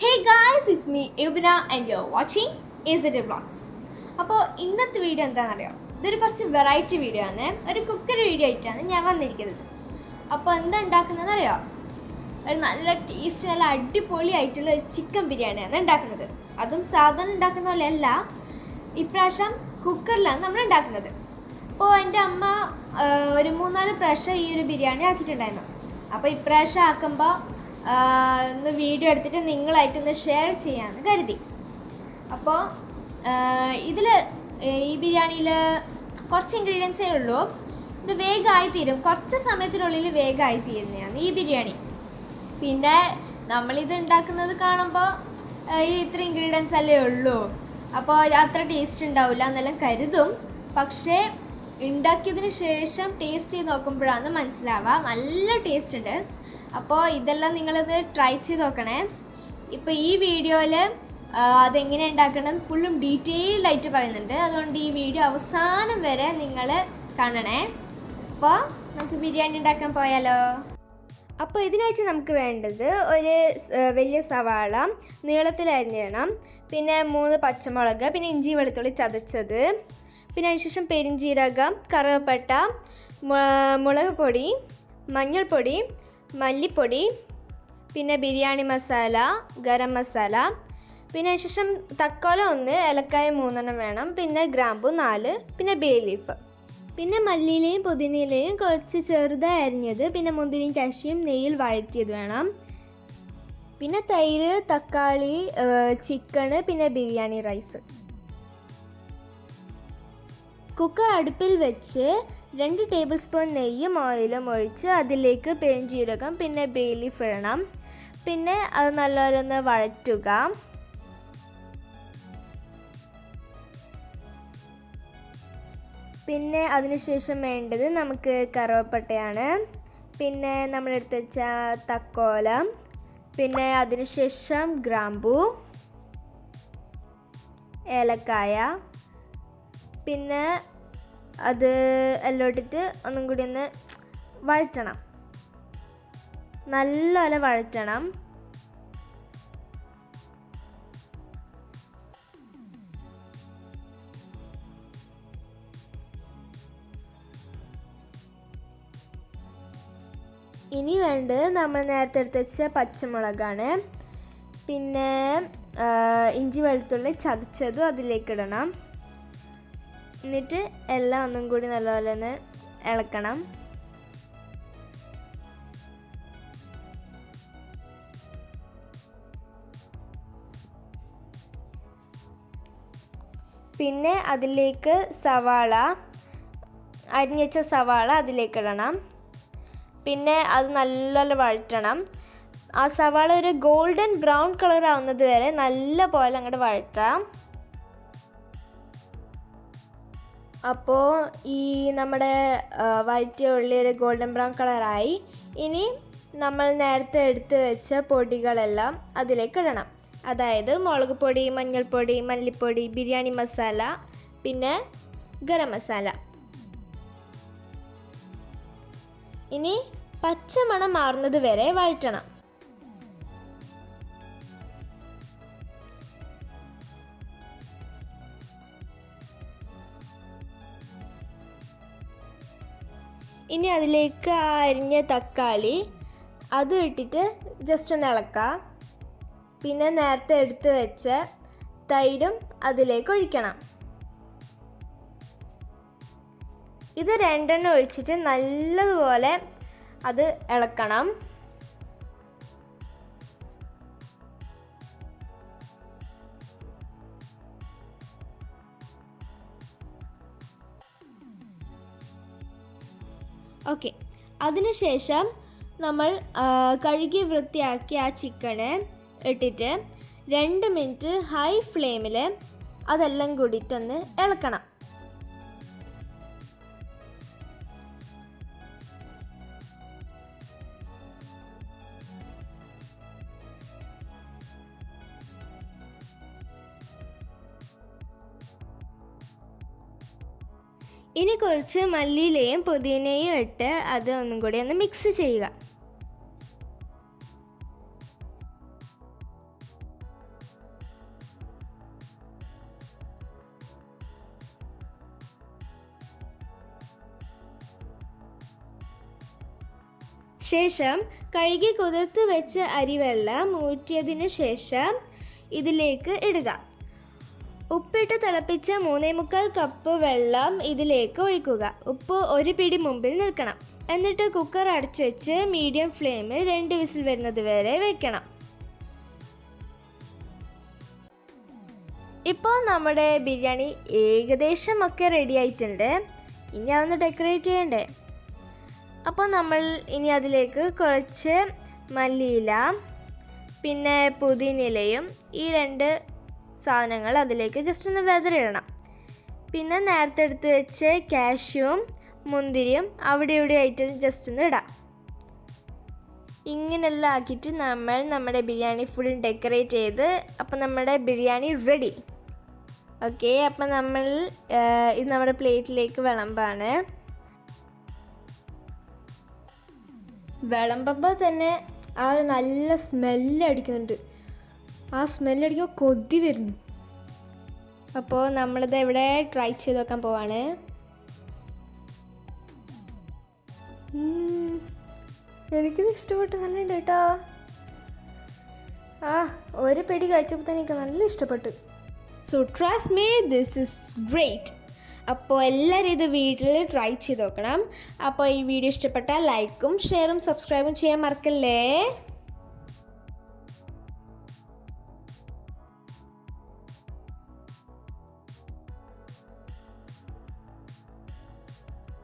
Hey guys it's me Yubina and you watching is it vlogs അപ്പോൾ ഇന്നത്തെ video എന്താണെന്നറിയോ? ഇതൊരു കുറച്ച് വെറൈറ്റി വീഡിയോ ആണ്. ഒരു കുക്കർ വീഡിയോ ആയിട്ടാണ് ഞാൻ വന്നിരിക്കുന്നത്. അപ്പോൾ എന്താ ഉണ്ടാക്കുന്നതെന്ന് അറിയോ ഒരു നല്ല ടേസ്റ്റ് നല്ല അടിപൊളി ആയിട്ടുള്ള ഒരു ചിക്കൻ ബിരിയാണിയാണ് ഉണ്ടാക്കുന്നത്. അതും സാധാരണ ഉണ്ടാക്കുന്ന പോലെ അല്ല. ഇപ്രാവശ്യം കുക്കറിലാണ് നമ്മൾ ഉണ്ടാക്കുന്നത്. അപ്പോൾ എന്റെ അമ്മ ഒരു മൂന്നാൽ പ്രാവശ്യം ഈ ഒരു ബിരിയാണി ആക്കിയിട്ടുണ്ടായിരുന്നു. അപ്പോൾ ഇപ്രാവശ്യം ആക്കുമ്പോൾ ഒന്ന് വീഡിയോ എടുത്തിട്ട് നിങ്ങളായിട്ടൊന്ന് ഷെയർ ചെയ്യാമെന്ന് കരുതി. അപ്പോൾ ഇതിൽ ഈ ബിരിയാണിയിൽ കുറച്ച് ഇൻഗ്രീഡിയൻസേ ഉള്ളൂ. ഇത് വേഗമായി തീരും കുറച്ച് സമയത്തിനുള്ളിൽ വേഗമായി തീരുന്നതാണ് ഈ ബിരിയാണി. പിന്നെ നമ്മളിത് ഉണ്ടാക്കുന്നത് കാണുമ്പോൾ ഈ ഇത്ര ഇൻഗ്രീഡിയൻസ് അല്ലേ ഉള്ളൂ. അപ്പോൾ അത്ര ടേസ്റ്റ് ഉണ്ടാവില്ല എന്നെല്ലാം കരുതും. പക്ഷേ ഉണ്ടാക്കിയതിന് ശേഷം ടേസ്റ്റ് ചെയ്ത് നോക്കുമ്പോഴാണ് മനസ്സിലാവുക. നല്ല ടേസ്റ്റ് ഉണ്ട്. അപ്പോൾ ഇതെല്ലാം നിങ്ങളത് ട്രൈ ചെയ്ത് നോക്കണേ. ഇപ്പോൾ ഈ വീഡിയോയിൽ അതെങ്ങനെ ഉണ്ടാക്കണമെന്ന് ഫുള്ളും ഡീറ്റെയിൽഡ് ആയിട്ട് പറയുന്നുണ്ട്. അതുകൊണ്ട് ഈ വീഡിയോ അവസാനം വരെ നിങ്ങൾ കാണണേ. അപ്പോൾ നമുക്ക് ബിരിയാണി ഉണ്ടാക്കാൻ പോയാലോ? അപ്പോൾ ഇതിനായിട്ട് നമുക്ക് വേണ്ടത് ഒരു വലിയ സവാള നീളത്തിൽ അരിഞ്ഞിടണം. പിന്നെ മൂന്ന് പച്ചമുളക് പിന്നെ ഇഞ്ചി വെളുത്തുള്ളി ചതച്ചത്. പിന്നെ അതിനുശേഷം പെരിഞ്ചീരകം കറുവപ്പട്ട മുളക് പൊടി മഞ്ഞൾപ്പൊടി മല്ലിപ്പൊടി പിന്നെ ബിരിയാണി മസാല ഗരം മസാല പിന്നെ ശേഷം തക്കോല ഒന്ന് ഏലക്കായ മൂന്നെണ്ണം വേണം പിന്നെ ഗ്രാമ്പു നാല് പിന്നെ ബേ ലീഫ്. പിന്നെ മല്ലിയിലയും പുതിനയിലയും കുറച്ച് ചെറുതായി അരിഞ്ഞത് പിന്നെ മുന്തിരിയും കാശിയും നെയ്യിൽ വഴറ്റിയത് വേണം. പിന്നെ തൈര് തക്കാളി ചിക്കണ് പിന്നെ ബിരിയാണി റൈസ്. കുക്കർ അടുപ്പിൽ വെച്ച് രണ്ട് ടേബിൾ സ്പൂൺ നെയ്യും ഓയിലും ഒഴിച്ച് അതിലേക്ക് പെരുംജീരകം പിന്നെ ബേലീഫ് ഇടണം. പിന്നെ അത് നല്ലപോലെ ഒന്ന് വഴറ്റുക. പിന്നെ അതിനുശേഷം വേണ്ടത് നമുക്ക് കറുവപ്പട്ടയാണ്. പിന്നെ നമ്മളെടുത്ത് വെച്ച തക്കോല. പിന്നെ അതിനുശേഷം ഗ്രാമ്പു ഏലക്കായ. പിന്നെ അത് എല്ലാം ഇട്ടിട്ട് ഒന്നും കൂടി ഒന്ന് വഴറ്റണം. നല്ലപോലെ വഴറ്റണം. ഇനി വേണ്ടത് നമ്മൾ നേരത്തെ എടുത്ത് വെച്ച പച്ചമുളകാണ്. പിന്നെ ഇഞ്ചി വെളുത്തുള്ളി ചതച്ചതും അതിലേക്ക് ഇടണം. എന്നിട്ട് എല്ലാം ഒന്നും കൂടി നല്ലപോലെ ഒന്ന് ഇളക്കണം. പിന്നെ അതിലേക്ക് സവാള അരിഞ്ഞച്ച സവാള അതിലേക്ക് ഇടണം. പിന്നെ അത് നല്ലപോലെ വഴറ്റണം. ആ സവാള ഒരു ഗോൾഡൻ ബ്രൗൺ കളർ ആവുന്നത് വരെ നല്ല പോലെ അങ്ങോട്ട് വഴറ്റാം. അപ്പോൾ ഈ നമ്മുടെ വഴറ്റിയ ഉള്ളി ഒരു ഗോൾഡൻ ബ്രൗൺ കളറായി. ഇനി നമ്മൾ നേരത്തെ എടുത്ത് വെച്ച പൊടികളെല്ലാം അതിലേക്ക് ഇടണം. അതായത് മുളക് പൊടി മഞ്ഞൾപ്പൊടി മല്ലിപ്പൊടി ബിരിയാണി മസാല പിന്നെ ഗരം മസാല. ഇനി പച്ചമണം മാറുന്നത് വരെ വഴറ്റണം. ഇനി അതിലേക്ക് ആ അരിഞ്ഞ തക്കാളി അതും ഇട്ടിട്ട് ജസ്റ്റ് ഒന്ന് ഇളക്കുക പിന്നെ നേരത്തെ എടുത്ത് വെച്ച തൈരും അതിലേക്ക് ഒഴിക്കണം. ഇത് രണ്ടെണ്ണം ഒഴിച്ചിട്ട് നല്ലതുപോലെ അത് ഇളക്കണം. ഓക്കെ അതിനുശേഷം നമ്മൾ കഴുകി വൃത്തിയാക്കി ആ ചിക്കനെ ഇട്ടിട്ട് രണ്ട് മിനിറ്റ് ഹൈ ഫ്ലെയിമിൽ അതെല്ലാം കൂടിയിട്ടൊന്ന് ഇളക്കണം. ഇനി കുറച്ച് മല്ലിയിലയും പുതിനയും ഇട്ട് അത് ഒന്നും കൂടി ഒന്ന് മിക്സ് ചെയ്യുക. ശേഷം കഴുകി കുതിർത്ത് വെച്ച അരിവെള്ളം ഊറ്റിയതിനു ശേഷം ഇതിലേക്ക് ഇടുക. ഉപ്പിട്ട് തിളപ്പിച്ച മൂന്നേ മുക്കാൽ കപ്പ് വെള്ളം ഇതിലേക്ക് ഒഴിക്കുക. ഉപ്പ് ഒരു പിടി മുമ്പിൽ നിൽക്കണം. എന്നിട്ട് കുക്കർ അടച്ചു വെച്ച് മീഡിയം ഫ്ലെയിമിൽ രണ്ട് വിസിൽ വരുന്നത് വരെ വെക്കണം. ഇപ്പോൾ നമ്മുടെ ബിരിയാണി ഏകദേശം ഒക്കെ റെഡി ആയിട്ടുണ്ട്. ഇനി അതൊന്ന് ഡെക്കറേറ്റ് ചെയ്യണ്ടേ? അപ്പോൾ നമ്മൾ ഇനി അതിലേക്ക് കുറച്ച് മല്ലിയില പിന്നെ പുതിനിലയും ഈ രണ്ട് സാധനങ്ങൾ അതിലേക്ക് ജസ്റ്റ് ഒന്ന് വെതറിടണം. പിന്നെ നേരത്തെ എടുത്ത് വെച്ച് കാഷ്യൂം മുന്തിരിയും അവിടെ ഇവിടെ ആയിട്ട് ജസ്റ്റ് ഒന്ന് ഇടാം. ഇങ്ങനെല്ലാം ആക്കിയിട്ട് നമ്മൾ നമ്മുടെ ബിരിയാണി ഫുൾ ഡെക്കറേറ്റ് ചെയ്ത് അപ്പം നമ്മുടെ ബിരിയാണി റെഡി ഓക്കെ അപ്പം നമ്മൾ ഇത് നമ്മുടെ പ്ലേറ്റിലേക്ക് വിളമ്പാണ്. വിളമ്പുമ്പോൾ തന്നെ ആ ഒരു നല്ല സ്മെല്ല് അടിക്കുന്നുണ്ട്. ആ സ്മെല്ല് അടിക്കുമ്പോൾ കൊതി വരുന്നു. അപ്പോൾ നമ്മളിത് എവിടെ ട്രൈ ചെയ്ത് നോക്കാൻ പോവാണ്? എനിക്കിത് ഇഷ്ടപ്പെട്ടു. നല്ലുണ്ട് കേട്ടോ. ആ ഒരു പെടി കഴിച്ചപ്പോൾ തന്നെ എനിക്ക് നല്ല ഇഷ്ടപ്പെട്ടു. So trust me this is great അപ്പോൾ എല്ലാവരും ഇത് വീട്ടിൽ ട്രൈ ചെയ്ത് നോക്കണം. അപ്പോൾ ഈ വീഡിയോ ഇഷ്ടപ്പെട്ടാൽ ലൈക്കും ഷെയറും സബ്സ്ക്രൈബും ചെയ്യാൻ മറക്കല്ലേ?